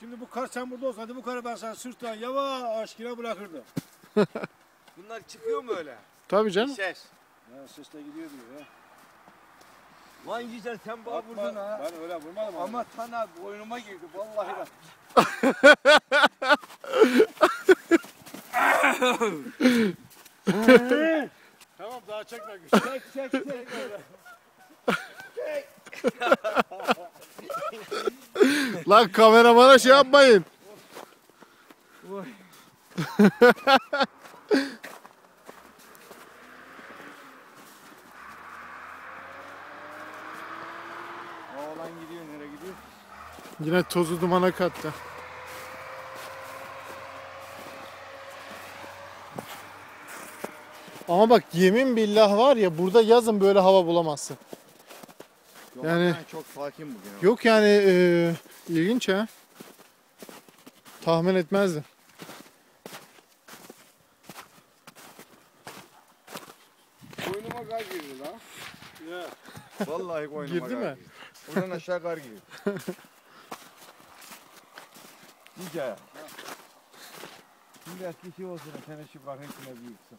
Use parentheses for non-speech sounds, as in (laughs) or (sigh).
Şimdi bu kar sen burada olsaydı bu karı ben sana sırttan yavaş yine bırakırdım. (laughs) Bunlar çıkıyor mu öyle? Tabii canım. Ses. Ya ses de gidiyor diyor ya. Lan Yücel sen bana Bakma, vurdun ha. Ben öyle vurmadım ama. Ama sana boynuma girdi vallahi bak. (laughs) Tamam daha çekme güç. Çek çek çek Lan kameramana şey yapmayın. Oğlan gidiyor nereye gidiyor? Yine tozu dumana kattı. Ama bak yemin billah var ya burada yazın böyle hava bulamazsın. Yok, Yani- çok sakin bugün. ama. Yok yani e, ilginç ha. Tahmin etmezdim. Boynuma kar girdi lan. Ya. Vallahi boynuma Girdi kar mi? girdi. Buradan aşağı kar girdi. (laughs) Yücel. Şimdi eski şey olsun. Sen şu bakayım büyüksün.